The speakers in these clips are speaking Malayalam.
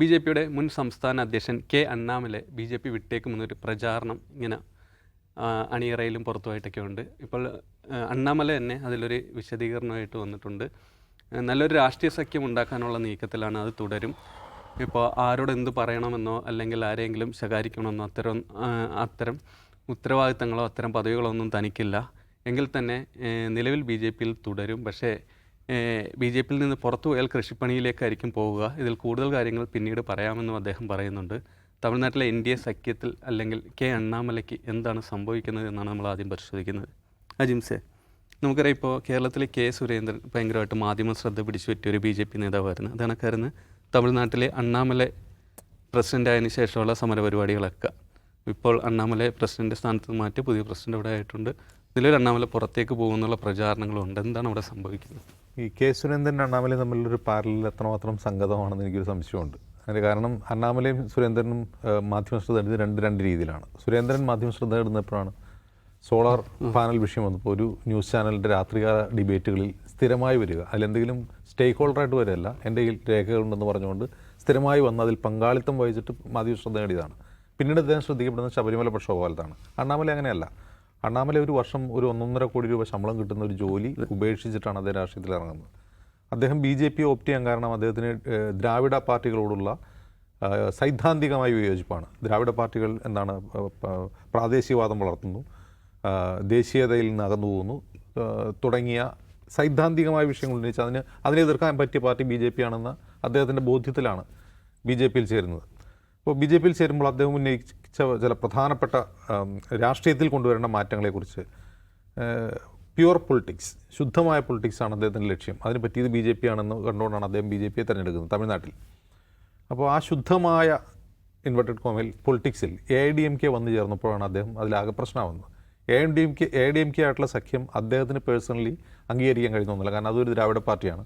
ബി ജെ പിയുടെ മുൻ സംസ്ഥാന അധ്യക്ഷൻ K Annamalai B J P വിട്ടേക്കുമെന്നൊരു പ്രചാരണം ഇങ്ങനെ അണിയറയിലും പുറത്തുമായിട്ടൊക്കെ ഉണ്ട്. ഇപ്പോൾ അണ്ണാമല തന്നെ അതിലൊരു വിശദീകരണമായിട്ട് വന്നിട്ടുണ്ട്. നല്ലൊരു രാഷ്ട്രീയ സഖ്യം ഉണ്ടാക്കാനുള്ള നീക്കത്തിലാണ് അത് തുടരും. ഇപ്പോൾ ആരോട് എന്ത് പറയണമെന്നോ അല്ലെങ്കിൽ ആരെങ്കിലും ശകാരിക്കണമെന്നോ അത്തരം അത്തരം ഉത്തരവാദിത്തങ്ങളോ അത്തരം പദവികളോ ഒന്നും തനിക്കില്ല. എങ്കിൽ തന്നെ നിലവിൽ ബി ജെ പിയിൽ തുടരും. പക്ഷേ ബി ജെ പിയിൽ നിന്ന് പുറത്തു പോയാൽ കൃഷിപ്പണിയിലേക്കായിരിക്കും പോവുക. ഇതിൽ കൂടുതൽ കാര്യങ്ങൾ പിന്നീട് പറയാമെന്നും അദ്ദേഹം പറയുന്നുണ്ട്. തമിഴ്നാട്ടിലെ എൻ ഡി എ സഖ്യത്തിൽ അല്ലെങ്കിൽ കെ അണ്ണാമലയ്ക്ക് എന്താണ് സംഭവിക്കുന്നത് എന്നാണ് നമ്മൾ ആദ്യം പരിശോധിക്കുന്നത്. അജിംസെ നമുക്കറിയാം ഇപ്പോൾ കേരളത്തിലെ കെ സുരേന്ദ്രൻ ഭയങ്കരമായിട്ട് മാധ്യമ ശ്രദ്ധ പിടിച്ചു പറ്റിയ ഒരു ബി ജെ പി നേതാവായിരുന്നു. അത് കണക്കായിരുന്നു തമിഴ്നാട്ടിലെ അണ്ണാമല പ്രസിഡന്റ് ആയതിനു ശേഷമുള്ള സമരപരിപാടികളൊക്കെ. ഇപ്പോൾ അണ്ണാമല പ്രസിഡന്റ് സ്ഥാനത്ത് മാറ്റി പുതിയ പ്രസിഡന്റ് ഇവിടെ ആയിട്ടുണ്ട്. നിലവിൽ അണ്ണാമല പുറത്തേക്ക് പോകുന്നുള്ള പ്രചാരണങ്ങളുണ്ട്. എന്താണ് അവിടെ സംഭവിക്കുന്നത്? ഈ കെ സുരേന്ദ്രൻ അണ്ണാമലയും തമ്മിലൊരു പാരലിൽ എത്രമാത്രം സംഗതമാണെന്ന് എനിക്കൊരു സംശയമുണ്ട്. അതിന് കാരണം അണ്ണാമലയും സുരേന്ദ്രനും മാധ്യമ ശ്രദ്ധ രണ്ട് രണ്ട് രീതിയിലാണ്. സുരേന്ദ്രൻ മാധ്യമ ശ്രദ്ധ നേടുന്നപ്പോഴാണ് സോളാർ പാനൽ വിഷയം വന്നപ്പോൾ ഒരു ന്യൂസ് ചാനലിന്റെ രാത്രികാല ഡിബേറ്റുകളിൽ സ്ഥിരമായി വരിക. അതിലെന്തെങ്കിലും സ്റ്റേക്ക് ഹോൾഡറായിട്ട് വരികയല്ല. എന്റെ കയ്യിൽ രേഖകളുണ്ടെന്ന് പറഞ്ഞുകൊണ്ട് സ്ഥിരമായി വന്ന് അതിൽ പങ്കാളിത്തം വഹിച്ചിട്ട് മാധ്യമ ശ്രദ്ധ നേടിയതാണ്. പിന്നീട് അദ്ദേഹം ശ്രദ്ധിക്കപ്പെടുന്നത് ശബരിമല പ്രക്ഷോഭകാലത്താണ്. അണ്ണാമല അങ്ങനെയല്ല. അണ്ണാമല ഒരു വർഷം ഒരു ഒന്നൊന്നര കോടി രൂപ ശമ്പളം കിട്ടുന്ന ഒരു ജോലി ഉപേക്ഷിച്ചിട്ടാണ് അദ്ദേഹം രാഷ്ട്രീയത്തിൽ ഇറങ്ങുന്നത്. അദ്ദേഹം ബി ജെ പി ഓപ്റ്റ് ചെയ്യാൻ കാരണം അദ്ദേഹത്തിന് ദ്രാവിഡ പാർട്ടികളോടുള്ള സൈദ്ധാന്തികമായ വിയോജിപ്പാണ്. ദ്രാവിഡ പാർട്ടികൾ എന്താണ് പ്രാദേശികവാദം വളർത്തുന്നു ദേശീയതയിൽ നിന്ന് അകന്നു പോകുന്നു തുടങ്ങിയ സൈദ്ധാന്തികമായ വിഷയങ്ങൾ ഉന്നയിച്ച് അതിന് അതിനെ എതിർക്കാൻ പറ്റിയ പാർട്ടി ബി ജെ പി ആണെന്ന അദ്ദേഹത്തിന്റെ ബോധ്യത്തിലാണ് ബി ജെ പിയിൽ ചേരുന്നത്. അപ്പോൾ ബി ജെ പിയിൽ ചേരുമ്പോൾ അദ്ദേഹം ഉന്നയിച്ച ചില പ്രധാനപ്പെട്ട രാഷ്ട്രീയത്തിൽ കൊണ്ടുവരേണ്ട മാറ്റങ്ങളെക്കുറിച്ച് പ്യുവർ പൊളിറ്റിക്സ് ശുദ്ധമായ പൊളിറ്റിക്സ് ആണ് അദ്ദേഹത്തിന്റെ ലക്ഷ്യം. അതിന് പറ്റിയത് ബി ജെ പി ആണെന്ന് കണ്ടുകൊണ്ടാണ് അദ്ദേഹം ബി ജെ പിയെ തിരഞ്ഞെടുക്കുന്നത് തമിഴ്നാട്ടിൽ. അപ്പോൾ ആ ശുദ്ധമായ ഇൻവെർട്ടഡ് കോമിൽ പൊളിറ്റിക്സിൽ A I D M K വന്നു ചേർന്നപ്പോഴാണ് അദ്ദേഹം അതിലാകെ പ്രശ്നമാവുന്നത്. A D M K A D M K ആയിട്ടുള്ള സഖ്യം അദ്ദേഹത്തിന് പേഴ്സണലി അംഗീകരിക്കാൻ കഴിയുന്ന ഒന്നുമില്ല കാരണം അതൊരു ദ്രാവിഡ പാർട്ടിയാണ്.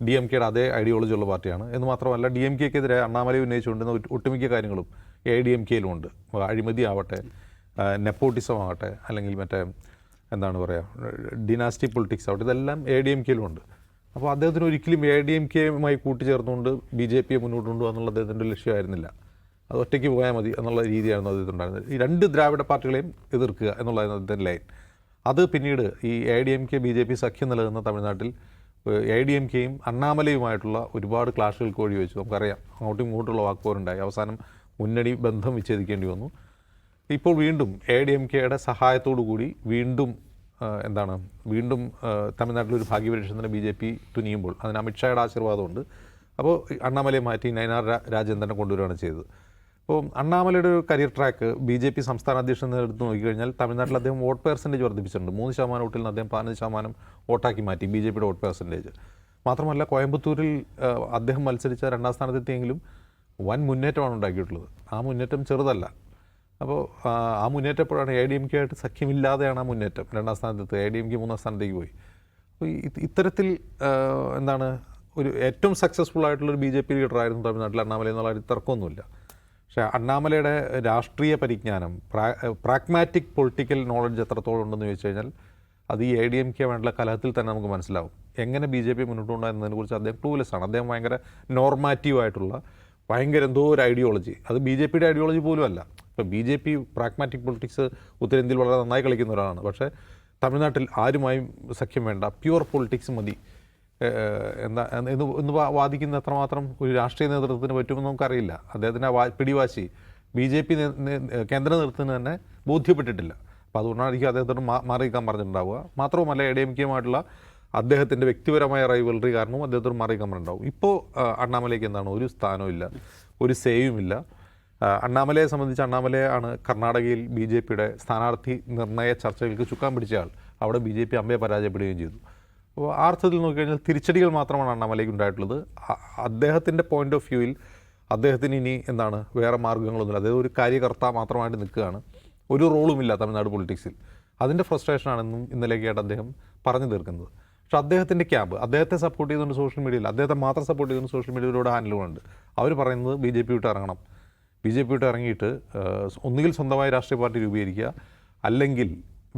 ഡി എം കെയുടെ അതേ ഐഡിയോളജി ഉള്ള പാർട്ടിയാണ് എന്ന് മാത്രമല്ല ഡി എം കെക്കെതിരെ അണ്ണാമലൈ ഉന്നയിച്ചുകൊണ്ടിരുന്ന ഒട്ട് ഒട്ടുമിക്ക കാര്യങ്ങളും എ ഡി എം കെയിലുമുണ്ട് അഴിമതി ആവട്ടെ നെപ്പോട്ടിസം ആവട്ടെ അല്ലെങ്കിൽ മറ്റേ എന്താണ് പറയുക ഡിനാസ്റ്റി പൊളിറ്റിക്സ് ആവട്ടെ ഇതെല്ലാം എ ഡി എം കെയിലുമുണ്ട് അപ്പോൾ അദ്ദേഹത്തിന് ഒരിക്കലും എ ഡി എം കെയുമായി കൂട്ടിച്ചേർന്നുകൊണ്ട് ബി ജെ പിയെ മുന്നോട്ട് കൊണ്ടുപോകുക എന്നുള്ള അദ്ദേഹത്തിന്റെ ലക്ഷ്യമായിരുന്നില്ല അത് ഒറ്റയ്ക്ക് പോയാൽ മതി എന്നുള്ള രീതിയായിരുന്നു അദ്ദേഹത്തിനുണ്ടായിരുന്നത് ഈ രണ്ട് ദ്രാവിഡ പാർട്ടികളെയും എതിർക്കുക എന്നുള്ളതായിരുന്നു അദ്ദേഹത്തിന്റെ ലൈൻ അത് പിന്നീട് ഈ A D M K B J P സഖ്യം നൽകുന്ന തമിഴ്നാട്ടിൽ എ ഡി എം കെയും അണ്ണാമലയുമായിട്ടുള്ള ഒരുപാട് ക്ലാഷുകൾക്ക് വഴി വെച്ചു. നമുക്കറിയാം. അങ്ങോട്ടും ഇങ്ങോട്ടുള്ള വാക്കുപോരുണ്ടായി അവസാനം മുന്നണി ബന്ധം വിച്ഛേദിക്കേണ്ടി വന്നു. ഇപ്പോൾ വീണ്ടും എ ഡി എം കെയുടെ സഹായത്തോടു കൂടി വീണ്ടും എന്താണ് വീണ്ടും തമിഴ്നാട്ടിലൊരു ഭാഗ്യപരീക്ഷണത്തിന് ബി ജെ പി തുനിയുമ്പോൾ അതിന് അമിത്ഷായുടെ ആശീർവാദമുണ്ട്. അപ്പോൾ അണ്ണാമലയെ മാറ്റി നയനാർ രാജേന്ദ്രനെ കൊണ്ടുവരികയാണ് ചെയ്തത്. അപ്പോൾ അണ്ണാമലയുടെ ഒരു career track B J P സംസ്ഥാന അധ്യക്ഷൻ എടുത്ത് നോക്കിക്കഴിഞ്ഞാൽ തമിഴ്നാട്ടിൽ അദ്ദേഹം വോട്ട് പെർസെന്റേജ് വർദ്ധിപ്പിച്ചിട്ടുണ്ട്. മൂന്ന് ശതമാനം വോട്ടിൽ നിന്ന് അദ്ദേഹം പതിനഞ്ച് ശതമാനം വോട്ടാക്കി മാറ്റി ബി ജെ പിയുടെ വോട്ട് പെർസെന്റേജ് മാത്രമല്ല കോയമ്പത്തൂരിൽ അദ്ദേഹം മത്സരിച്ച രണ്ടാം സ്ഥാനത്തെത്തിയെങ്കിലും വൻ മുന്നേറ്റമാണ് ഉണ്ടാക്കിയിട്ടുള്ളത്. ആ മുന്നേറ്റം ചെറുതല്ല. അപ്പോൾ ആ, മുന്നേറ്റം എപ്പോഴാണ് എ ഡി എം കെ ആയിട്ട് സഖ്യമില്ലാതെയാണ് ആ മുന്നേറ്റം രണ്ടാം സ്ഥാനത്തെത്തി എ ഡി എം കെ മൂന്നാം സ്ഥാനത്തേക്ക് പോയി. അപ്പോൾ ഇത്തരത്തിൽ എന്താണ് ഒരു ഏറ്റവും സക്സസ്ഫുൾ ആയിട്ടുള്ളൊരു ബി ജെ പി ലീഡറായിരുന്നു തമിഴ്നാട്ടിൽ അണ്ണാമല കാര്യത്തിൽ തർക്കമൊന്നുമില്ല പക്ഷേ അണ്ണാമലയുടെ രാഷ്ട്രീയ പരിജ്ഞാനം പ്രാ പ്രാഗ്മാറ്റിക് പൊളിറ്റിക്കൽ നോളജ് എത്രത്തോളം ഉണ്ടെന്ന് ചോദിച്ചു കഴിഞ്ഞാൽ അത് ഈ എ ഡി എം കെ വേണ്ടുള്ള കലഹത്തിൽ തന്നെ നമുക്ക് മനസ്സിലാവും. എങ്ങനെ ബി ജെ പി മുന്നോട്ട് കൊണ്ടുപോകുന്നതിനെ കുറിച്ച് അദ്ദേഹം ക്ലൂലെസ് ആണ്. അദ്ദേഹം ഭയങ്കര നോർമാറ്റീവ് ആയിട്ടുള്ള ഭയങ്കര എന്തോ ഒരു ഐഡിയോളജി അത് ബി ജെ പിയുടെ ഐഡിയോളജി പോലും അല്ല. ഇപ്പോൾ B J P pragmatic politics ഉത്തരേന്ത്യയിൽ വളരെ നന്നായി കളിക്കുന്ന ഒരാളാണ്. പക്ഷേ തമിഴ്നാട്ടിൽ ആരുമായും സഖ്യം വേണ്ട പ്യുവർ പൊളിറ്റിക്സ് മതി. എന്താ എന്ന് എന്ന് വാദിക്കുന്ന എത്രമാത്രം ഒരു രാഷ്ട്രീയ നേതൃത്വത്തിന് പറ്റുമെന്ന് നമുക്കറിയില്ല. അദ്ദേഹത്തിന്റെ പിടിവാശി ബി ജെ പി കേന്ദ്ര നേതൃത്വത്തിന് തന്നെ ബോധ്യപ്പെട്ടിട്ടില്ല. അപ്പോൾ അതുകൊണ്ടായിരിക്കും അദ്ദേഹത്തോട് മാ- മാറി നിൽക്കാൻ പറഞ്ഞിട്ടുണ്ടാവുക. മാത്രവുമല്ല എ ഡി എം കെയുമായിട്ടുള്ള അദ്ദേഹത്തിന്റെ വ്യക്തിപരമായ റൈവലറി കാരണവും അദ്ദേഹത്തോട് മാറി നിൽക്കാൻ പറഞ്ഞിട്ടുണ്ടാവും ഇപ്പോൾ അണ്ണാമലയ്ക്ക് എന്താണ്? ഒരു സ്ഥാനവും ഇല്ല. ഒരു ഇല്ല. അണ്ണാമലയെ സംബന്ധിച്ച് അണ്ണാമലയാണ് കർണാടകയിൽ ബി ജെ പിയുടെ സ്ഥാനാർത്ഥി നിർണയ ചർച്ചകൾക്ക് ചുക്കാൻ പിടിച്ച ആൾ. അവിടെ ബി ജെ പി അമ്മയെ പരാജയപ്പെടുകയും ചെയ്തു. ആ അർത്ഥത്തിൽ നോക്കിക്കഴിഞ്ഞാൽ തിരിച്ചടികൾ മാത്രമാണ് അണ്ണാമലയ്ക്ക് ഉണ്ടായിട്ടുള്ളത്. അദ്ദേഹത്തിന്റെ പോയിന്റ് ഓഫ് വ്യൂവിൽ അദ്ദേഹത്തിന് ഇനി എന്താണ് വേറെ മാർഗങ്ങളൊന്നുമില്ല. അതായത് ഒരു കാര്യകർത്ത മാത്രമായിട്ട് നിൽക്കുകയാണ്. ഒരു റോളുമില്ല തമിഴ്നാട് പൊളിറ്റിക്സിൽ അതിന്റെ ഫ്രസ്ട്രേഷനാണെന്നും ഇന്നലെയൊക്കെയായിട്ട് അദ്ദേഹം പറഞ്ഞു തീർക്കുന്നത്. പക്ഷെ അദ്ദേഹത്തിന്റെ ക്യാമ്പ് അദ്ദേഹത്തെ സപ്പോർട്ട് ചെയ്തുകൊണ്ട് സോഷ്യൽ മീഡിയയിൽ അദ്ദേഹത്തെ മാത്രം സപ്പോർട്ട് ചെയ്തുകൊണ്ട് സോഷ്യൽ മീഡിയയിലൂടെ ഹാൻഡിലുകളുണ്ട് അവർ പറയുന്നത് ബി ജെ പി വിട്ട് ഇറങ്ങണം. ബി ജെ പി വിട്ട് ഇറങ്ങിയിട്ട് ഒന്നുകിൽ സ്വന്തമായ രാഷ്ട്രീയ പാർട്ടി രൂപീകരിക്കുക അല്ലെങ്കിൽ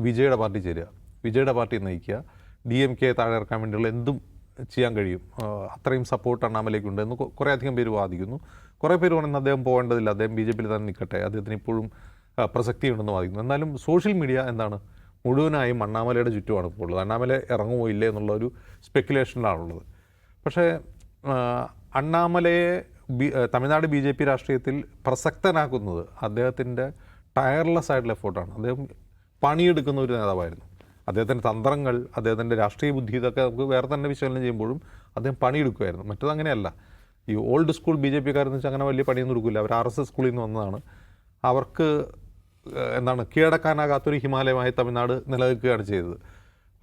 വിജയുടെ പാർട്ടി ചേരുക. വിജയുടെ പാർട്ടി നയിക്കുക. ഡി എം കെ താഴെ ഇറക്കാൻ വേണ്ടിയുള്ള എന്തും ചെയ്യാൻ കഴിയും. അത്രയും സപ്പോർട്ട് അണ്ണാമലേക്കുണ്ട് എന്ന് കൊ- കുറേ അധികം പേര് വാദിക്കുന്നു. കുറേ പേര് പറയുന്നത് അദ്ദേഹം പോകേണ്ടതില്ല അദ്ദേഹം ബി ജെ പിയിൽ തന്നെ നിൽക്കട്ടെ അദ്ദേഹത്തിന് ഇപ്പോഴും പ്രസക്തി ഉണ്ടെന്ന് വാദിക്കുന്നു. എന്നാലും സോഷ്യൽ മീഡിയ എന്താണ് മുഴുവനായും അണ്ണാമലയുടെ ചുറ്റുമാണ് ഇപ്പോൾ ഉള്ളത്. അണ്ണാമല ഇറങ്ങുമോ ഇല്ലേ എന്നുള്ള ഒരു സ്പെക്കുലേഷനിലാണുള്ളത് പക്ഷേ അണ്ണാമലയെ B Tamil Nadu B J P രാഷ്ട്രീയത്തിൽ പ്രസക്തനാക്കുന്നത് അദ്ദേഹത്തിന്റെ ടയർലെസ് ആയിട്ടുള്ള എഫോർട്ടാണ് അദ്ദേഹം പണിയെടുക്കുന്ന ഒരു നേതാവായിരുന്നു. അദ്ദേഹത്തിന്റെ തന്ത്രങ്ങൾ അദ്ദേഹത്തിന്റെ രാഷ്ട്രീയ ബുദ്ധി ഇതൊക്കെ നമുക്ക് വേറെ തന്നെ വിശകലനം ചെയ്യുമ്പോഴും അദ്ദേഹം പണിയെടുക്കുമായിരുന്നു. മറ്റത് അങ്ങനെയല്ല. ഈ ഓൾഡ് സ്കൂൾ ബി ജെ പിക്കാരെന്ന് വെച്ചാൽ അങ്ങനെ വലിയ പണിയൊന്നും എടുക്കില്ല. അവർ ആർ എസ് എസ് സ്കൂളിൽ നിന്ന് വന്നതാണ്. അവർക്ക് എന്താണ് കീഴടക്കാനാകാത്തൊരു ഹിമാലയമായി തമിഴ്നാട് നിലനിൽക്കുകയാണ് ചെയ്തത്.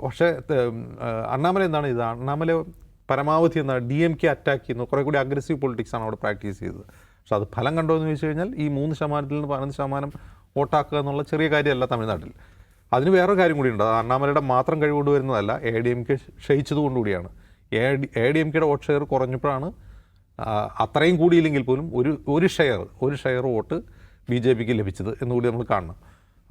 പക്ഷേ അണ്ണാമല എന്താണ് ഇത് അണ്ണാമല പരമാവധി എന്താണ് ഡി എം കെ അറ്റാക്ക് ചെയ്യുന്നു. കുറേ കൂടി അഗ്രസീവ് പൊളിറ്റിക്സാണ് അവിടെ പ്രാക്ടീസ് ചെയ്തത്. പക്ഷെ അത് ഫലം കണ്ടോ എന്ന് ചോദിച്ചു കഴിഞ്ഞാൽ ഈ മൂന്ന് ശതമാനത്തിൽ നിന്ന് പതിനഞ്ച് ശതമാനം വോട്ടാക്കുക എന്നുള്ള ചെറിയ കാര്യമല്ല തമിഴ്നാട്ടിൽ. അതിന് വേറൊരു കാര്യം കൂടിയുണ്ട്. അത് അണ്ണാമലയുടെ മാത്രം കഴിവുകൊണ്ട് വരുന്നതല്ല A D M K ക്ഷയിച്ചതുകൊണ്ടുകൂടിയാണ് A D A D M കെയുടെ വോട്ട് ഷെയർ കുറഞ്ഞപ്പോഴാണ് അത്രയും കൂടിയില്ലെങ്കിൽ പോലും ഒരു ഒരു ഷെയർ ഒരു ഷെയർ വോട്ട് ബി ജെ പിക്ക് ലഭിച്ചത് എന്നുകൂടി നമ്മൾ കാണണം.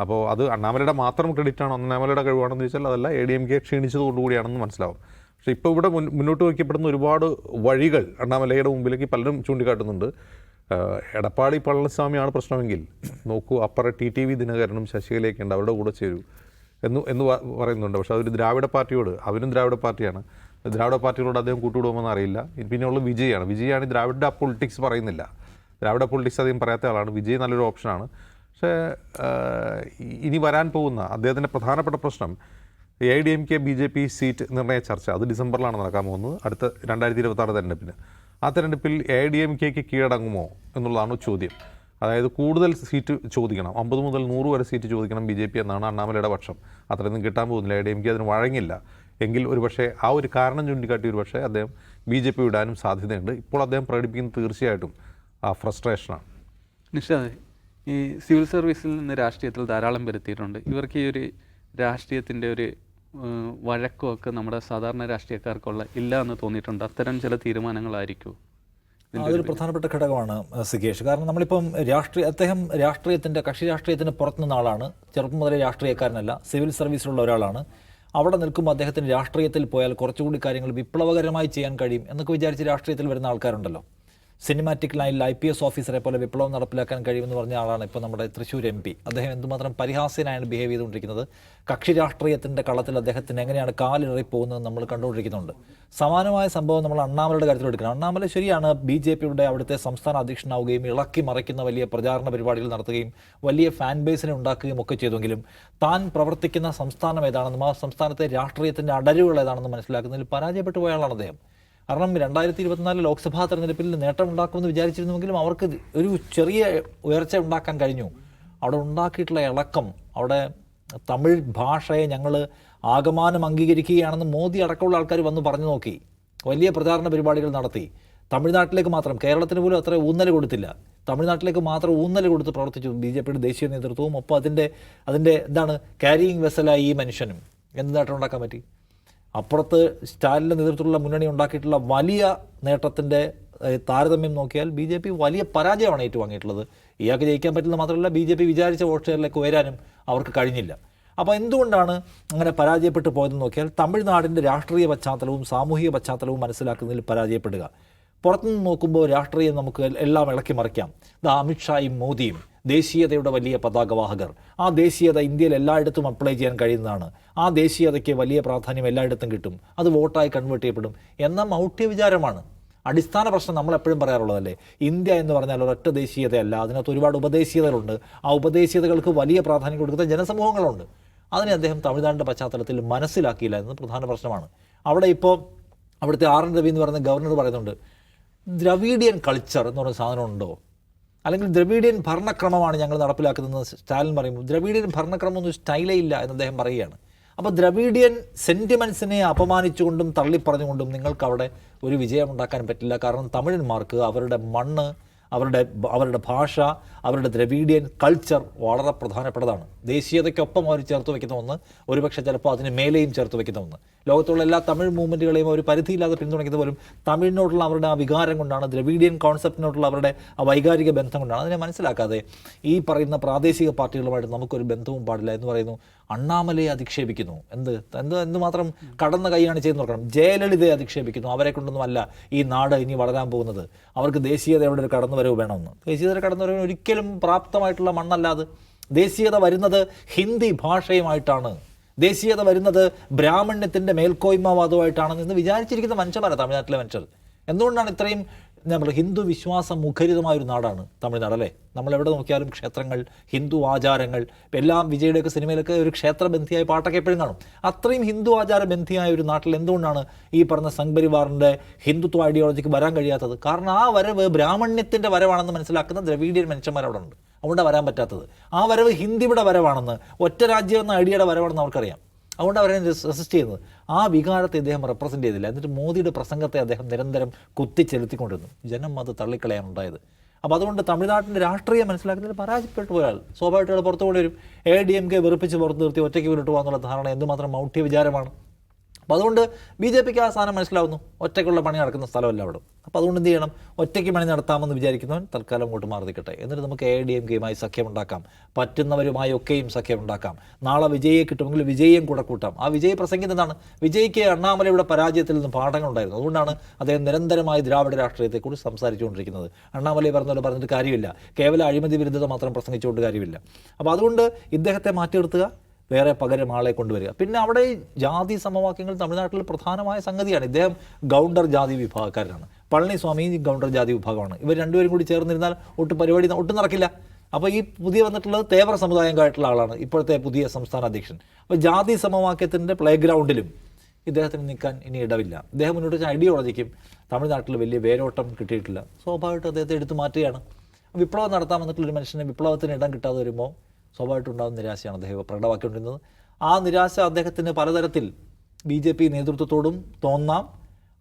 അപ്പോൾ അത് അണ്ണാമലയുടെ മാത്രം ക്രെഡിറ്റ് ആണോ അണ്ണാമലയുടെ കഴിവാണെന്ന് ചോദിച്ചാൽ അതല്ല എ ഡി എം കെ ക്ഷീണിച്ചത് കൊണ്ടുകൂടിയാണെന്ന് മനസ്സിലാവും. പക്ഷേ ഇപ്പോൾ ഇവിടെ മുന്നോട്ട് വയ്ക്കപ്പെടുന്ന ഒരുപാട് വഴികൾ അണ്ണാമലയുടെ മുമ്പിലേക്ക് പലരും ചൂണ്ടിക്കാട്ടുന്നുണ്ട്. എടപ്പാടി പളനിസ്വാമിയാണ് പ്രശ്നമെങ്കിൽ നോക്കൂ അപ്പുറ ടി ടി വി ദിനകരനും ശശികലയൊക്കെ അവരുടെ കൂടെ ചേരൂ എന്ന് എന്ന് പറയുന്നുണ്ട്. പക്ഷേ അതൊരു ദ്രാവിഡ പാർട്ടിയോട് അവരും ദ്രാവിഡ പാർട്ടിയാണ്. ദ്രാവിഡ പാർട്ടികളോട് അദ്ദേഹം കൂട്ടുകൂടുമെന്ന് അറിയില്ല. പിന്നെയുള്ള വിജയാണ്. വിജയാണ് ഈ ദ്രാവിഡ പൊളിറ്റിക്സ് പറയുന്നില്ല. ദ്രാവിഡ പൊളിറ്റിക്സ് അധികം പറയാത്ത ആളാണ്. വിജയ് നല്ലൊരു ഓപ്ഷനാണ്. പക്ഷേ ഇനി വരാൻ പോകുന്ന അദ്ദേഹത്തിന്റെ പ്രധാനപ്പെട്ട പ്രശ്നം A D M K B J P seat നിർണയ ചർച്ച. അത് ഡിസംബറിലാണ് നടക്കാൻ പോകുന്നത്. അടുത്ത രണ്ടായിരത്തി ഇരുപത്തി ആറ് തെരഞ്ഞെടുപ്പിന്. ആ തെരഞ്ഞെടുപ്പിൽ എ ഡി എം കെക്ക് കീഴടങ്ങുമോ എന്നുള്ളതാണ് ചോദ്യം. അതായത് കൂടുതൽ സീറ്റ് ചോദിക്കണം. അമ്പത് മുതൽ നൂറ് വരെ സീറ്റ് ചോദിക്കണം ബി ജെ പി എന്നാണ് അണ്ണാമലയുടെ പക്ഷം. അത്രയൊന്നും കിട്ടാൻ പോകുന്നില്ല. എ ഡി എം കെ അതിന് വഴങ്ങില്ല. എങ്കിൽ ഒരു പക്ഷേ ആ ഒരു കാരണം ചൂണ്ടിക്കാട്ടി ഒരു പക്ഷേ അദ്ദേഹം ബി ജെ പി വിടാനും സാധ്യതയുണ്ട്. ഇപ്പോൾ അദ്ദേഹം പ്രകടിപ്പിക്കുന്നത് തീർച്ചയായിട്ടും ആ ഫ്രസ്ട്രേഷനാണ്. നിഷാദ് ഈ സിവിൽ സർവീസിൽ നിന്ന് രാഷ്ട്രീയത്തിൽ ധാരാളം വരുത്തിയിട്ടുണ്ട്. ഇവർക്ക് ഈ ഒരു രാഷ്ട്രീയത്തിന്റെ ഒരു ഒക്കെ നമ്മുടെ സാധാരണ രാഷ്ട്രീയക്കാർക്കുള്ള ഇല്ല എന്ന് തോന്നിയിട്ടുണ്ട്. അത്തരം ചില തീരുമാനങ്ങളായിരിക്കും അതൊരു പ്രധാനപ്പെട്ട ഘടകമാണ് സികേഷ്. കാരണം നമ്മളിപ്പം രാഷ്ട്രീയ അദ്ദേഹം രാഷ്ട്രീയത്തിന്റെ കക്ഷി രാഷ്ട്രീയത്തിന് പുറത്തു നിന്ന ആളാണ്. ചെറുപ്പം മുതലേ രാഷ്ട്രീയക്കാരനല്ല സിവിൽ സർവീസിലുള്ള ഒരാളാണ്. അവിടെ നിൽക്കുമ്പോൾ അദ്ദേഹത്തിന് രാഷ്ട്രീയത്തിൽ പോയാൽ കുറച്ചുകൂടി കാര്യങ്ങൾ വിപ്ലവകരമായി ചെയ്യാൻ കഴിയും എന്നൊക്കെ വിചാരിച്ച് രാഷ്ട്രീയത്തിൽ വരുന്ന ആൾക്കാരുണ്ടല്ലോ. സിനിമാറ്റിക് ലൈനിൽ ഐ പി എസ് ഓഫീസറെ പോലെ വിപ്ലവം നടപ്പിലാക്കാൻ കഴിയുമെന്ന് പറഞ്ഞ ആളാണ് ഇപ്പോൾ നമ്മുടെ തൃശ്ശൂർ എം പി. അദ്ദേഹം എന്തുമാത്രം പരിഹാസ്യനായാണ് ബിഹേവ് ചെയ്തുകൊണ്ടിരിക്കുന്നത്? കക്ഷി രാഷ്ട്രീയത്തിന്റെ കളത്തിൽ അദ്ദേഹത്തിന് എങ്ങനെയാണ് കാലിററി പോകുന്നത് നമ്മൾ കണ്ടുകൊണ്ടിരിക്കുന്നുണ്ട്. സമാനമായ സംഭവം നമ്മൾ അണ്ണാമലയുടെ കാര്യത്തിൽ എടുക്കണം. അണ്ണാമല ശരിയാണ് ബി ജെ പിയുടെ അവിടുത്തെ സംസ്ഥാന അധ്യക്ഷനാവുകയും ഇളക്കി മറിക്കുന്ന വലിയ പ്രചാരണ പരിപാടികൾ നടത്തുകയും വലിയ ഫാൻ ബേസിനെ ഉണ്ടാക്കുകയും ഒക്കെ ചെയ്തെങ്കിലും താൻ പ്രവർത്തിക്കുന്ന സംസ്ഥാനം ഏതാണെന്നും ആ സംസ്ഥാനത്തെ രാഷ്ട്രീയത്തിന്റെ അടരുകൾ ഏതാണെന്ന് മനസ്സിലാക്കുന്നതിൽ പരാജയപ്പെട്ടു പോയ ആളാണ് അദ്ദേഹം. കാരണം രണ്ടായിരത്തി ഇരുപത്തിനാല് ലോക്സഭാ തെരഞ്ഞെടുപ്പിൽ നേട്ടമുണ്ടാക്കുമെന്ന് വിചാരിച്ചിരുന്നുവെങ്കിലും അവർക്ക് ഒരു ചെറിയ ഉയർച്ച ഉണ്ടാക്കാൻ കഴിഞ്ഞു. അവിടെ ഉണ്ടാക്കിയിട്ടുള്ള ഇളക്കം അവിടെ തമിഴ് ഭാഷയെ ഞങ്ങൾ ആകമാനം അംഗീകരിക്കുകയാണെന്ന് മോദി അടക്കമുള്ള ആൾക്കാർ വന്ന് പറഞ്ഞു നോക്കി. വലിയ പ്രചാരണ പരിപാടികൾ നടത്തി. തമിഴ്നാട്ടിലേക്ക് മാത്രം കേരളത്തിന് പോലും അത്ര ഊന്നൽ കൊടുത്തില്ല. തമിഴ്നാട്ടിലേക്ക് മാത്രം ഊന്നൽ കൊടുത്ത് പ്രവർത്തിച്ചു ബി ജെ പിയുടെ ദേശീയ നേതൃത്വവും ഒപ്പം അതിന്റെ അതിന്റെ എന്താണ് ക്യാരിയിങ് വെസലായി ഈ മനുഷ്യനും. എന്ത് നേട്ടം ഉണ്ടാക്കാൻ പറ്റി? അപ്പുറത്ത് സ്റ്റാലിന്റെ നേതൃത്വത്തിലുള്ള മുന്നണി ഉണ്ടാക്കിയിട്ടുള്ള വലിയ നേട്ടത്തിന്റെ താരതമ്യം നോക്കിയാൽ ബി ജെ പി വലിയ പരാജയമാണ് ഏറ്റുവാങ്ങിയിട്ടുള്ളത്. ഇയാൾക്ക് ജയിക്കാൻ പറ്റില്ല മാത്രമല്ല ബി ജെ പി വിചാരിച്ച വോട്ട് ഷെയറിലേക്ക് ഉയരാനും അവർക്ക് കഴിഞ്ഞില്ല. അപ്പോൾ എന്തുകൊണ്ടാണ് അങ്ങനെ പരാജയപ്പെട്ടു പോയതെന്ന് നോക്കിയാൽ തമിഴ്നാടിന്റെ രാഷ്ട്രീയ പശ്ചാത്തലവും സാമൂഹിക പശ്ചാത്തലവും മനസ്സിലാക്കുന്നതിൽ പരാജയപ്പെടുക. പുറത്തുനിന്ന് നോക്കുമ്പോൾ രാഷ്ട്രീയം നമുക്ക് എല്ലാം ഇളക്കി മറിക്കാം. ദാ അമിത്ഷായും മോദിയും ദേശീയതയുടെ വലിയ പതാകവാഹകർ. ആ ദേശീയത ഇന്ത്യയിൽ എല്ലായിടത്തും അപ്ലൈ ചെയ്യാൻ കഴിയുന്നതാണ്. ആ ദേശീയതയ്ക്ക് വലിയ പ്രാധാന്യം എല്ലായിടത്തും കിട്ടും. അത് വോട്ടായി കൺവേർട്ട് ചെയ്യപ്പെടും. എന്ന മൗഢ്യ വിചാരമാണ് അടിസ്ഥാന പ്രശ്നം നമ്മൾ എപ്പോഴും പറയാറുള്ളതല്ലേ? ഇന്ത്യ എന്ന് പറഞ്ഞാൽ ഒരൊറ്റ ദേശീയതയല്ല. അതിനകത്ത് ഒരുപാട് ഉപദേശീയതകളുണ്ട് ആ ഉപദേശീയതകൾക്ക് വലിയ പ്രാധാന്യം കൊടുക്കുന്ന ജനസമൂഹങ്ങളുണ്ട്. അതിനെ അദ്ദേഹം തമിഴ്നാടിന്റെ പശ്ചാത്തലത്തിൽ മനസ്സിലാക്കിയില്ല എന്നത് പ്രധാന പ്രശ്നമാണ്. അവിടെ ഇപ്പോൾ അവിടുത്തെ ആർ എൻ രവി എന്ന് പറയുന്ന ഗവർണർ പറയുന്നുണ്ട്. ദ്രവീഡിയൻ കൾച്ചർ എന്ന് പറയുന്ന സാധനം ഉണ്ടോ? അല്ലെങ്കിൽ ദ്രവീഡിയൻ ഭരണക്രമമാണ് ഞങ്ങൾ നടപ്പിലാക്കുന്നതെന്ന് സ്റ്റാലിൻ പറയുമ്പോൾ ദ്രവീഡിയൻ ഭരണക്രമം ഒന്നും സ്റ്റൈലേ ഇല്ല എന്ന് അദ്ദേഹം പറയുകയാണ്. അപ്പോൾ ദ്രവീഡിയൻ സെന്റിമെൻസിനെ അപമാനിച്ചുകൊണ്ടും തള്ളിപ്പറഞ്ഞുകൊണ്ടും നിങ്ങൾക്ക് അവിടെ ഒരു വിജയം ഉണ്ടാക്കാൻ പറ്റില്ല. കാരണം തമിഴന്മാർക്ക് അവരുടെ മണ്ണ് അവരുടെ അവരുടെ ഭാഷ അവരുടെ ദ്രവീഡിയൻ കൾച്ചർ വളരെ പ്രധാനപ്പെട്ടതാണ്. ദേശീയതയ്ക്കൊപ്പം അവർ ചേർത്ത് വയ്ക്കുന്ന ഒന്ന് ഒരുപക്ഷെ ചിലപ്പോൾ അതിന് മേലെയും ചേർത്ത് വയ്ക്കുന്ന ഒന്ന്. ലോകത്തുള്ള എല്ലാ തമിഴ് മൂവ്മെന്റുകളെയും അവർ പരിധിയില്ലാതെ പിന്തുണയ്ക്കുന്ന പോലും തമിഴിനോടുള്ള അവരുടെ ആ വികാരം കൊണ്ടാണ് ദ്രവീഡിയൻ കോൺസെപ്റ്റിനോടുള്ള അവരുടെ ആ വൈകാരിക ബന്ധം കൊണ്ടാണ്. അതിനെ മനസ്സിലാക്കാതെ ഈ പറയുന്ന പ്രാദേശിക പാർട്ടികളുമായിട്ട് നമുക്കൊരു ബന്ധവും പാടില്ല എന്ന് പറയുന്നു. അണ്ണാമലയെ അധിക്ഷേപിക്കുന്നു. എന്ത്? എന്ത്? എന്തുമാത്രം കടന്ന കൈയാണ് ചെയ്തു നോക്കണം ജയലളിതയെ അധിക്ഷേപിക്കുന്നു. അവരെ കൊണ്ടൊന്നും അല്ല ഈ നാട് ഇനി വളരാൻ പോകുന്നത്. അവർക്ക് ദേശീയതയുടെ ഒരു കടന്നുവരവ് വേണമെന്ന്. ദേശീയതയുടെ കടന്നുവരവിന് ഒരിക്കലും പ്രാപ്തമായിട്ടുള്ള മണ്ണല്ലാതെ ദേശീയത വരുന്നത് ഹിന്ദി ഭാഷയുമായിട്ടാണ്. ദേശീയത വരുന്നത് ബ്രാഹ്മണ്യത്തിന്റെ മേൽക്കോയ്മവാദമായിട്ടാണെന്ന് വിചാരിച്ചിരിക്കുന്ന മനുഷ്യന്മാരാണ് തമിഴ്നാട്ടിലെ മനുഷ്യർ എന്തുകൊണ്ടാണ് ഇത്രയും നമ്മൾ ഹിന്ദു വിശ്വാസം മുഖരിതമായ ഒരു നാടാണ് തമിഴ്നാട് അല്ലേ? നമ്മൾ എവിടെ നോക്കിയാലും ക്ഷേത്രങ്ങൾ ഹിന്ദു ആചാരങ്ങൾ എല്ലാം വിജയുടെയൊക്കെ സിനിമയിലൊക്കെ ഒരു ക്ഷേത്രബന്ധിയായ പാട്ടൊക്കെ എപ്പോഴും കാണും. അത്രയും ഹിന്ദു ആചാര ബന്ധിയായ ഒരു നാട്ടിൽ എന്തുകൊണ്ടാണ് ഈ പറഞ്ഞ സംഘപരിവാറിന്റെ ഹിന്ദുത്വ ഐഡിയോളജിക്ക് വരാൻ കഴിയാത്തത്? കാരണം ആ വരവ് ബ്രാഹ്മണ്യത്തിന്റെ വരവാണെന്ന് മനസ്സിലാക്കുന്ന ദ്രവീഡിയൻ മനുഷ്യന്മാർ അവിടെ ഉണ്ട് അതുകൊണ്ടാണ് വരാൻ പറ്റാത്തത്. ആ വരവ് ഹിന്ദിയുടെ വരവാണെന്ന് ഒറ്റ രാജ്യം എന്ന ഐഡിയയുടെ വരവാണെന്ന് അവർക്കറിയാം. അതുകൊണ്ട് അവരെ റെസിസ്റ്റ് ചെയ്യുന്നത്. ആ വികാരത്തെ ഇദ്ദേഹം റെപ്രസെന്റ് ചെയ്തില്ല. എന്നിട്ട് മോദിയുടെ പ്രസംഗത്തെ അദ്ദേഹം നിരന്തരം കുത്തിച്ചെലുത്തിക്കൊണ്ടിരുന്നു. ജനം അത് തള്ളിക്കളയാൻ ഉണ്ടായത് അപ്പോൾ അതുകൊണ്ട് തമിഴ്നാട്ടിന്റെ രാഷ്ട്രീയം മനസ്സിലാക്കുന്നതിൽ പരാജയപ്പെട്ടു പോയാൽ സ്വാഭാവികമായിട്ട് പുറത്തു കൊണ്ടുവരും വരും. എ ഡി എം കെ വെറുപ്പിച്ച് പുറത്ത് നിർത്തി ഒറ്റയ്ക്ക് വിട്ടു പോകാനുള്ള ധാരണ എന്തുമാത്രം മൗഢ്യ വിചാരമാണ് അപ്പോൾ അതുകൊണ്ട് ബി ജെ പിക്ക് ആ സാധനം മനസ്സിലാവുന്നു. ഒറ്റയ്ക്കുള്ള പണി നടക്കുന്ന സ്ഥലമല്ല അവിടെ. അപ്പോൾ അതുകൊണ്ട് എന്ത് ചെയ്യണം? ഒറ്റയ്ക്ക് പണി നടത്താമെന്ന് വിചാരിക്കുന്നവൻ തൽക്കാലം അങ്ങോട്ട് മാറി നിൽക്കട്ടെ എന്നിട്ട് നമുക്ക് എ ഡി എം കെയുമായി സഖ്യമുണ്ടാക്കാം. പറ്റുന്നവരുമായി ഒക്കെയും സഖ്യമുണ്ടാക്കാം. നാളെ വിജയെ കിട്ടുമെങ്കിൽ വിജയം കൂടെ കൂട്ടാം. ആ വിജയ് പ്രസംഗിക്കുന്നതാണ് വിജയ്ക്ക് അണ്ണാമലയുടെ പരാജയത്തിൽ നിന്ന് പാഠങ്ങളുണ്ടായിരുന്നു. അതുകൊണ്ടാണ് അദ്ദേഹം നിരന്തരമായി ദ്രാവിഡ രാഷ്ട്രീയത്തെക്കുറിച്ച് സംസാരിച്ചുകൊണ്ടിരിക്കുന്നത്. അണ്ണാമലയെ പറഞ്ഞ പറഞ്ഞിട്ട് കാര്യമില്ല. കേവല അഴിമതി വിരുദ്ധത മാത്രം പ്രസംഗിച്ചുകൊണ്ട് കാര്യമില്ല. അപ്പോൾ അതുകൊണ്ട് ഇദ്ദേഹത്തെ മാറ്റി നിർത്തുക വേറെ പകരം ആളെ കൊണ്ടുവരിക. പിന്നെ അവിടെ ജാതി സമവാക്യങ്ങൾ തമിഴ്നാട്ടിൽ പ്രധാനമായ സംഗതിയാണ്. ഇദ്ദേഹം ഗൗണ്ടർ ജാതി വിഭാഗക്കാരനാണ്. പളനിസ്വാമി ഗൗണ്ടർ ജാതി വിഭാഗമാണ്. ഇവർ രണ്ടുപേരും കൂടി ചേർന്നിരുന്നാൽ ഒട്ടും പരിപാടി ഒട്ടും നടക്കില്ല. അപ്പോൾ ഈ പുതിയ വന്നിട്ടുള്ളത് തേവർ സമുദായമായിട്ടുള്ള ആളാണ്. ഇപ്പോഴത്തെ പുതിയ സംസ്ഥാന അധ്യക്ഷൻ. അപ്പോൾ ജാതി സമവാക്യത്തിന്റെ പ്ലേ ഗ്രൗണ്ടിലും ഇദ്ദേഹത്തിന് നിൽക്കാൻ ഇനി ഇടവില്ല. അദ്ദേഹം മുന്നോട്ട് വെച്ച ഐഡിയോളജിക്കും തമിഴ്നാട്ടിൽ വലിയ വേരോട്ടം കിട്ടിയിട്ടില്ല. സ്വാഭാവികമായിട്ടും അദ്ദേഹത്തെ എടുത്തു മാറ്റുകയാണ്. വിപ്ലവം നടത്താൻ വന്നിട്ടുള്ളൊരു മനുഷ്യന് വിപ്ലവത്തിന് ഇടം കിട്ടാതെ വരുമ്പോൾ സ്വാഭാവികമായിട്ടും ഉണ്ടാകുന്ന നിരാശയാണ് അദ്ദേഹം പ്രകടമാക്കിക്കൊണ്ടിരുന്നത്. ആ നിരാശ അദ്ദേഹത്തിന് പലതരത്തിൽ ബി ജെ പി നേതൃത്വത്തോടും തോന്നാം.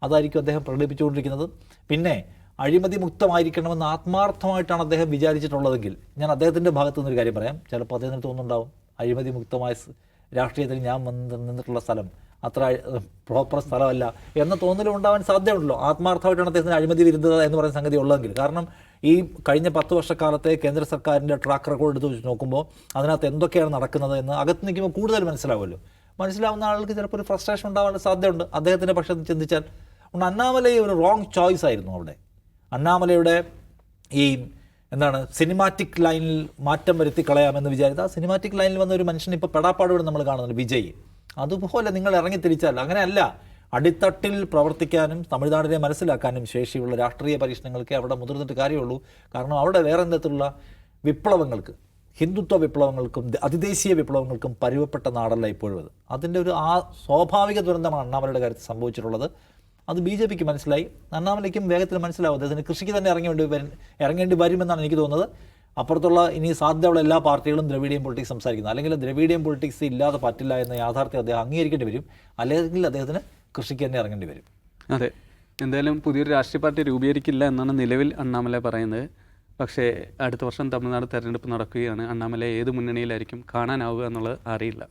അതായിരിക്കും അദ്ദേഹം പ്രകടിപ്പിച്ചുകൊണ്ടിരിക്കുന്നത്. പിന്നെ അഴിമതി മുക്തമായിരിക്കണമെന്ന് ആത്മാർത്ഥമായിട്ടാണ് അദ്ദേഹം വിചാരിച്ചിട്ടുള്ളതെങ്കിൽ ഞാൻ അദ്ദേഹത്തിന്റെ ഭാഗത്തു നിന്നൊരു കാര്യം പറയാം. ചിലപ്പോൾ അദ്ദേഹത്തിന് തോന്നുന്നുണ്ടാവും. അഴിമതി മുക്തമായ രാഷ്ട്രീയത്തിൽ ഞാൻ വന്ന് നിന്നിട്ടുള്ള സ്ഥലം അത്ര പ്രോപ്പർ സ്ഥലമല്ല എന്ന തോന്നലും ഉണ്ടാവാൻ സാധ്യതയുണ്ടല്ലോ. ആത്മാർത്ഥമായിട്ടാണ് അദ്ദേഹത്തിന് അഴിമതി വിരുദ്ധത എന്ന് പറയുന്ന സംഗതി ഉള്ളതെങ്കിൽ. കാരണം ഈ കഴിഞ്ഞ പത്ത് വർഷക്കാലത്തെ കേന്ദ്ര സർക്കാരിന്റെ ട്രാക്ക് റെക്കോർഡ് എടുത്ത് വെച്ച് നോക്കുമ്പോൾ അതിനകത്ത് എന്തൊക്കെയാണ് നടക്കുന്നത് എന്ന് അകത്ത് നിൽക്കുമ്പോൾ കൂടുതൽ മനസ്സിലാവുമല്ലോ. മനസ്സിലാവുന്ന ആൾക്ക് ചിലപ്പോൾ ഒരു ഫ്രസ്ട്രേഷൻ ഉണ്ടാവാനുള്ള സാധ്യതയുണ്ട്. അദ്ദേഹത്തിന്റെ പക്ഷം ചിന്തിച്ചാൽ അതുകൊണ്ട് ഒരു റോങ് ചോയ്സ് ആയിരുന്നു അവിടെ. അണ്ണാമലയുടെ ഈ എന്താണ് സിനിമാറ്റിക് ലൈനിൽ മാറ്റം വരുത്തി കളയാമെന്ന് വിചാരിച്ച ആ സിനിമാറ്റിക് ലൈനിൽ വന്ന ഒരു മനുഷ്യൻ ഇപ്പോൾ പെടാപ്പാടുകൂടെ നമ്മൾ കാണുന്നുണ്ട് വിജയ്. അതുപോലെ നിങ്ങൾ ഇറങ്ങി തിരിച്ചാൽ അങ്ങനെയല്ല. അടിത്തട്ടിൽ പ്രവർത്തിക്കാനും തമിഴ്നാടിനെ മനസ്സിലാക്കാനും ശേഷിയുള്ള രാഷ്ട്രീയ പരീക്ഷണങ്ങൾക്ക് അവിടെ മുതിർന്നിട്ട് കാര്യമുള്ളൂ. കാരണം അവിടെ വേറെ തരത്തിലുള്ള വിപ്ലവങ്ങൾക്ക് ഹിന്ദുത്വ വിപ്ലവങ്ങൾക്കും അതിദേശീയ വിപ്ലവങ്ങൾക്കും പരുവപ്പെട്ട നാടല്ല ഇപ്പോഴും അത്. അതിന്റെ ഒരു ആ സ്വാഭാവിക ദുരന്തമാണ് അണ്ണാമലയുടെ കാര്യത്തിൽ സംഭവിച്ചിട്ടുള്ളത്. അത് ബി ജെ പിക്ക് മനസ്സിലായി. അണ്ണാമലയ്ക്കും വേഗത്തിൽ മനസ്സിലാവും. അദ്ദേഹത്തിന് കൃഷിക്ക് തന്നെ ഇറങ്ങേണ്ടി വരും ഇറങ്ങേണ്ടി വരുമെന്നാണ് എനിക്ക് തോന്നുന്നത്. അപ്പുറത്തുള്ള ഇനി സാധ്യതയുള്ള എല്ലാ പാർട്ടികളും ദ്രവിഡിയൻ പൊളിറ്റിക്സ് സംസാരിക്കുന്നത് അല്ലെങ്കിൽ ദ്രവിഡിയൻ പൊളിറ്റിക്സ് ഇല്ലാതെ പറ്റില്ല എന്ന യാഥാർത്ഥ്യം അദ്ദേഹം അംഗീകരിക്കേണ്ടി വരും. അല്ലെങ്കിൽ അദ്ദേഹത്തിന് കൃഷിക്ക് തന്നെ ഇറങ്ങേണ്ടി വരും. അതെ. എന്തായാലും പുതിയൊരു രാഷ്ട്രീയ പാർട്ടി രൂപീകരിക്കില്ല എന്നാണ് നിലവിൽ അണ്ണാമല പറയുന്നത്. പക്ഷേ അടുത്ത വർഷം തമിഴ്നാട് തെരഞ്ഞെടുപ്പ് നടക്കുകയാണ്. അണ്ണാമല ഏത് മുന്നണിയിലായിരിക്കും കാണാനാവുക എന്നുള്ളത് അറിയില്ല.